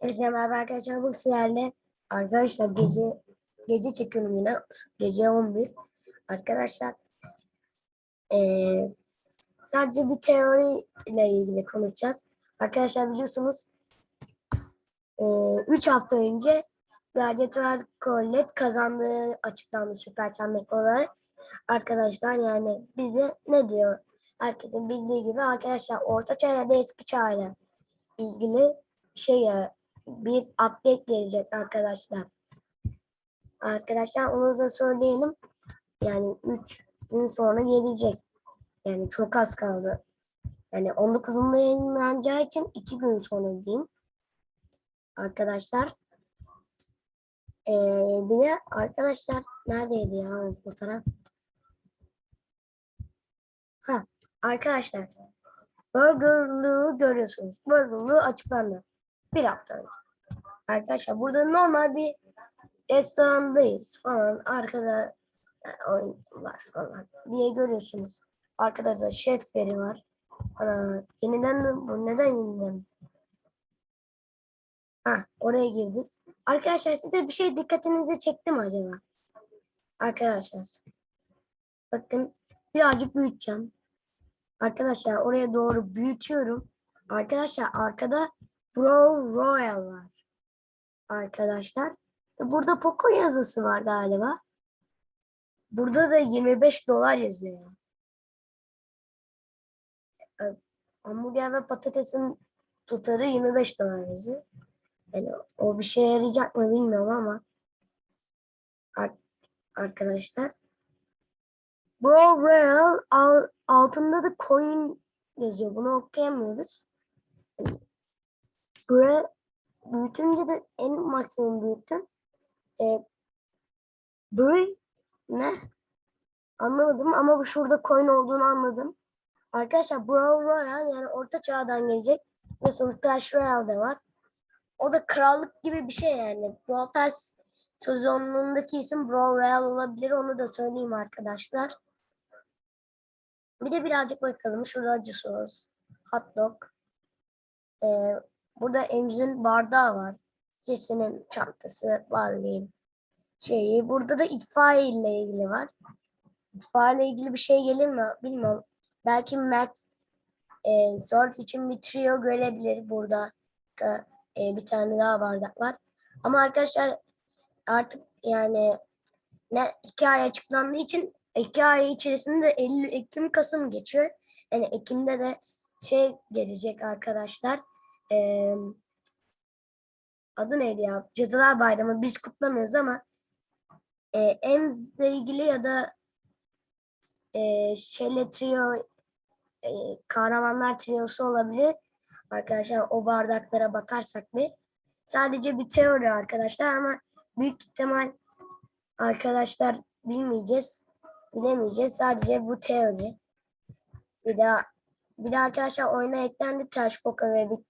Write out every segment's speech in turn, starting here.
Herkese merhaba arkadaşlar. Bu sizlerle arkadaşlar gece gece çekiyorum yine. Gece 11. Arkadaşlar eee, sadece bir teori ile ilgili konuşacağız. Arkadaşlar biliyorsunuz 3 hafta önce Gladiator Collet kazandığı açıklandı Süper Senmek olarak. Arkadaşlar yani bize ne diyor? Herkesin bildiği gibi arkadaşlar Orta Çağ ya Eski Çağ ilgili şey ya bir update gelecek arkadaşlar. Arkadaşlar onu da söyleyelim. Yani 3 gün sonra gelecek. Yani çok az kaldı. Yani 19'unda yayınlanacağı için 2 gün sonra diyeyim. Arkadaşlar. Ee, bir de arkadaşlar neredeydi ya fotoğraf? Ha arkadaşlar. Burgerlığı görüyorsunuz. Burgerlığı açıklandı. Bir hafta önce. Arkadaşlar burada normal bir restorandayız falan. Arkada e, oyun var falan diye görüyorsunuz. Arkada da şefleri var. Ana, yeniden? Bu neden yeniden? Ha, oraya girdik. Arkadaşlar size bir şey dikkatinizi çekti mi acaba? Arkadaşlar. Bakın birazcık büyüteceğim. Arkadaşlar oraya doğru büyütüyorum. Arkadaşlar arkada Bro Royal var. Arkadaşlar. Burada Poco yazısı var galiba. Burada da 25 dolar yazıyor. ya. Hamburger ve patatesin tutarı 25 dolar yazıyor. Yani o bir şeye yarayacak mı bilmiyorum ama Ar- arkadaşlar Bro Royal al- altında da coin yazıyor. Bunu okuyamıyoruz. Buraya büyütünce de en maksimum büyüttüm. E, Bri ne? Anlamadım ama bu şurada coin olduğunu anladım. Arkadaşlar Brawl Royale yani orta çağdan gelecek. Biliyorsunuz Clash Royale de var. O da krallık gibi bir şey yani. Brawl Pass sezonundaki isim Brawl Royale olabilir. Onu da söyleyeyim arkadaşlar. Bir de birazcık bakalım. Şurada acı sos, hot dog. Ee, burada Emz'in bardağı var. Jesse'nin çantası, Barley'in şeyi. Burada da itfaiye ile ilgili var. İtfaiye ile ilgili bir şey gelir mi bilmiyorum. Belki Max e, Surf için bir trio görebilir burada. E, bir tane daha bardak var. Ama arkadaşlar artık yani ne iki ay açıklandığı için iki ay içerisinde de Eylül, Ekim, Kasım geçiyor. Yani Ekim'de de şey gelecek arkadaşlar. Eee adı neydi ya? Cadılar Bayramı. Biz kutlamıyoruz ama e, Emz'le ilgili ya da e, şeyle trio e, kahramanlar triosu olabilir. Arkadaşlar o bardaklara bakarsak bir. Sadece bir teori arkadaşlar ama büyük ihtimal arkadaşlar bilmeyeceğiz. Bilemeyeceğiz. Sadece bu teori. Bir daha bir de arkadaşlar oyuna eklendi Trash Poker ve Victor.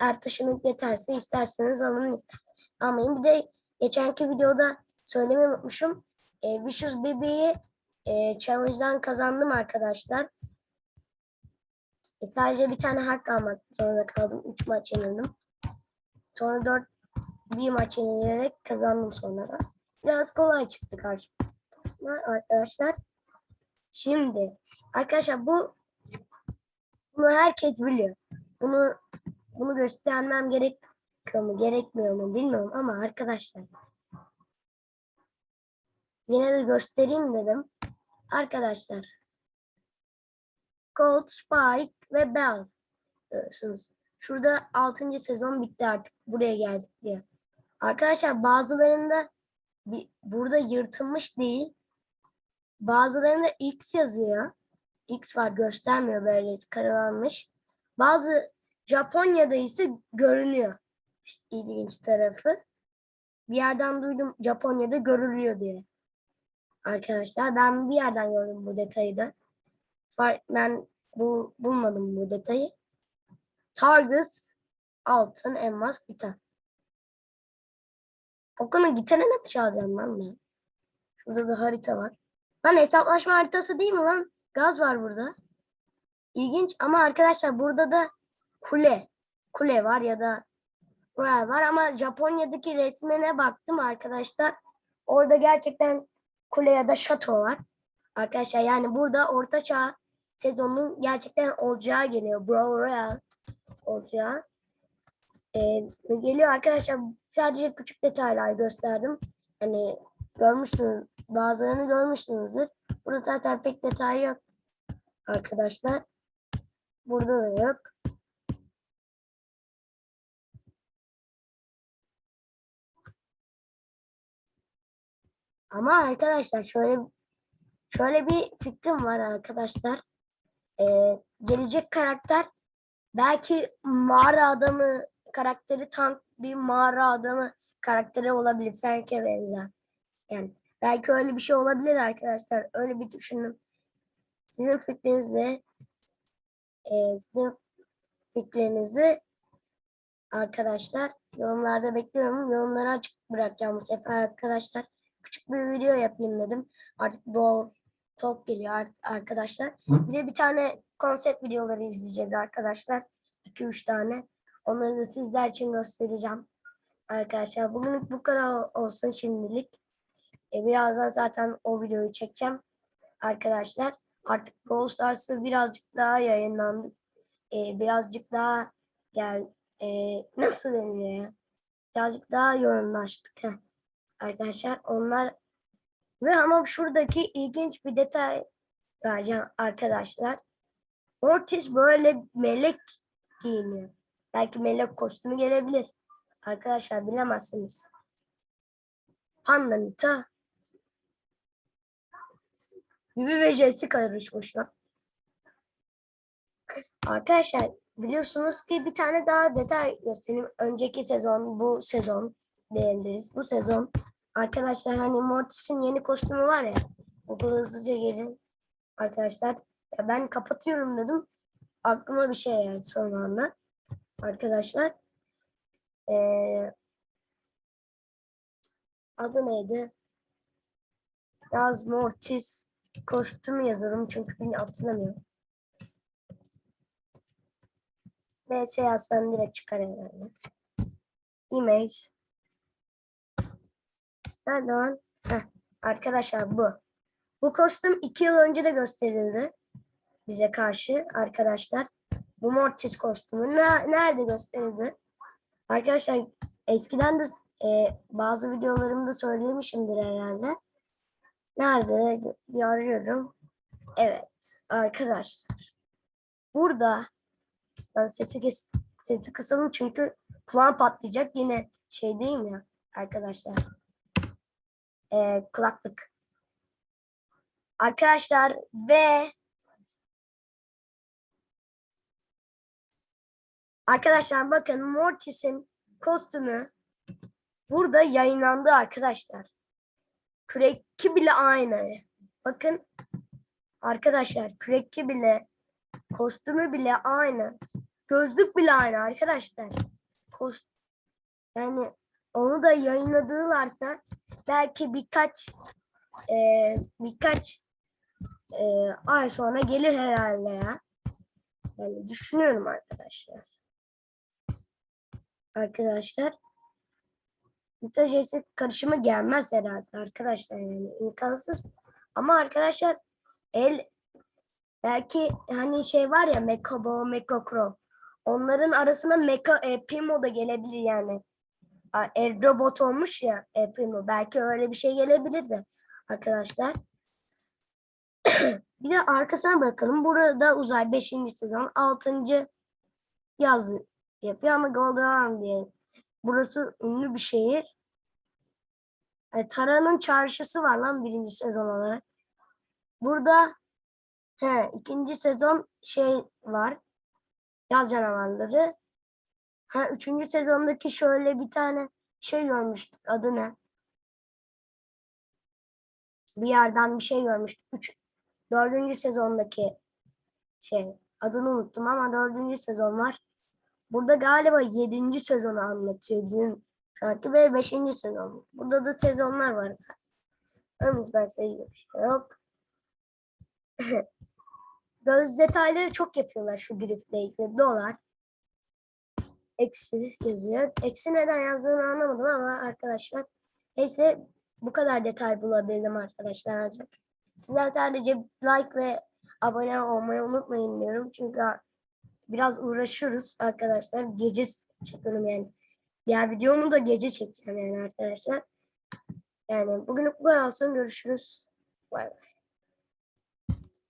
Eğer taşınık yeterse isterseniz alın. Almayın. Bir de geçenki videoda söylemeyi unutmuşum. E, Vicious Baby'yi e, challenge'dan kazandım arkadaşlar. E, sadece bir tane hak almak zorunda kaldım. 3 maç yenildim. Sonra 4 bir maç yenilerek kazandım sonra da. Biraz kolay çıktı karşıma arkadaşlar. Şimdi arkadaşlar bu bunu herkes biliyor. Bunu bunu göstermem gerekiyor mu gerekmiyor mu bilmiyorum ama arkadaşlar yine de göstereyim dedim. Arkadaşlar Colt, Spike ve Bell görüyorsunuz. Şurada 6. sezon bitti artık. Buraya geldik diye. Arkadaşlar bazılarında burada yırtılmış değil. Bazılarında X yazıyor. X var göstermiyor böyle karalanmış. Bazı Japonya'da ise görünüyor. İlginç tarafı. Bir yerden duydum Japonya'da görülüyor diye. Arkadaşlar ben bir yerden gördüm bu detayı da. Ben bu bulmadım bu detayı. Targus altın elmas gitar. Poco'nun gitarını mı çalacağım lan ben? Şurada da harita var. Lan hesaplaşma haritası değil mi lan? Gaz var burada. İlginç ama arkadaşlar burada da kule. Kule var ya da Royal var ama Japonya'daki resmine baktım arkadaşlar. Orada gerçekten kule ya da şato var. Arkadaşlar yani burada orta çağ sezonun gerçekten olacağı geliyor. Bro Royal olacağı. Ee, geliyor arkadaşlar. Sadece küçük detaylar gösterdim. Hani görmüşsünüz. Bazılarını görmüşsünüzdür. Burada zaten pek detay yok. Arkadaşlar. Burada da yok. Ama arkadaşlar şöyle şöyle bir fikrim var arkadaşlar. Ee, gelecek karakter belki mağara adamı karakteri tank bir mağara adamı karakteri olabilir. Frank'e benzer. Yani belki öyle bir şey olabilir arkadaşlar. Öyle bir düşünün. Sizin fikrinizi e, sizin fikrinizi arkadaşlar yorumlarda bekliyorum. Yorumları açık bırakacağım bu sefer arkadaşlar. Küçük bir video yapayım dedim. Artık Brawl Talk geliyor ar- arkadaşlar. Bir de bir tane konsept videoları izleyeceğiz arkadaşlar. 2-3 tane. Onları da sizler için göstereceğim. Arkadaşlar bugünlük bu kadar olsun şimdilik. E, birazdan zaten o videoyu çekeceğim. Arkadaşlar artık Brawl Stars'ı birazcık daha yayınlandı. E, birazcık daha gel e, nasıl deniyor ya? Birazcık daha yoğunlaştık. Heh. Arkadaşlar onlar ve ama şuradaki ilginç bir detay vereceğim arkadaşlar. Mortis böyle melek giyiniyor. Belki melek kostümü gelebilir. Arkadaşlar bilemezsiniz. Panda Nita. Bibi ve Jesse karışmışlar. Arkadaşlar biliyorsunuz ki bir tane daha detay göstereyim. Önceki sezon, bu sezon diyebiliriz. Bu sezon arkadaşlar hani Mortis'in yeni kostümü var ya. Okula hızlıca gelin. Arkadaşlar ya ben kapatıyorum dedim. Aklıma bir şey geldi son anda. Arkadaşlar. Ee, adı neydi? Yaz Mortis kostümü yazalım çünkü beni hatırlamıyorum. VS yazsam direkt çıkar herhalde. Image. Nerede? Heh, arkadaşlar bu. Bu kostüm iki yıl önce de gösterildi. Bize karşı arkadaşlar. Bu Mortis kostümü ne- nerede gösterildi? Arkadaşlar eskiden de e, bazı videolarımda söylemişimdir herhalde. Nerede? Bir. Evet arkadaşlar. Burada ben sesi, kes, sesi kısalım çünkü kulağım patlayacak. Yine şey mi ya arkadaşlar? Ee, kulaklık. Arkadaşlar ve Arkadaşlar bakın Mortis'in kostümü burada yayınlandı arkadaşlar. Kürekki bile aynı. Bakın arkadaşlar kürekki bile kostümü bile aynı. Gözlük bile aynı arkadaşlar. Kost yani onu da yayınladılarsa belki birkaç eee, birkaç eee, ay sonra gelir herhalde ya. Yani düşünüyorum arkadaşlar. Arkadaşlar Vita Jesse karışımı gelmez herhalde arkadaşlar yani imkansız. Ama arkadaşlar el belki hani şey var ya Mekabo, Mekokro. Onların arasına Meka e, Primo da gelebilir yani. El robot olmuş ya e, Primo. Belki öyle bir şey gelebilir de arkadaşlar. bir de arkasına bakalım. Burada uzay 5. sezon 6. yaz yapıyor ama Golden Arm diye. Burası ünlü bir şehir. E, Tara'nın çarşısı var lan birinci sezon olarak. Burada he, ikinci sezon şey var. Yaz canavarları. Ha, üçüncü sezondaki şöyle bir tane şey görmüştük. Adı ne? Bir yerden bir şey görmüştük. Üç, dördüncü sezondaki şey. Adını unuttum ama dördüncü sezon var. Burada galiba yedinci sezonu anlatıyor bizim şu anki ve beşinci sezon. Burada da sezonlar var. Yalnız ben sayıyorum. şey Yok. Göz detayları çok yapıyorlar şu grifle ilgili. Dolar. Eksi yazıyor. Eksi neden yazdığını anlamadım ama arkadaşlar. Neyse bu kadar detay bulabildim arkadaşlar ancak. Sizler sadece like ve abone olmayı unutmayın diyorum. Çünkü biraz uğraşıyoruz arkadaşlar. Gece çekiyorum yani. Diğer videomu da gece çekeceğim yani arkadaşlar. Yani bugünlük bu kadar olsun. Görüşürüz. Bay bay.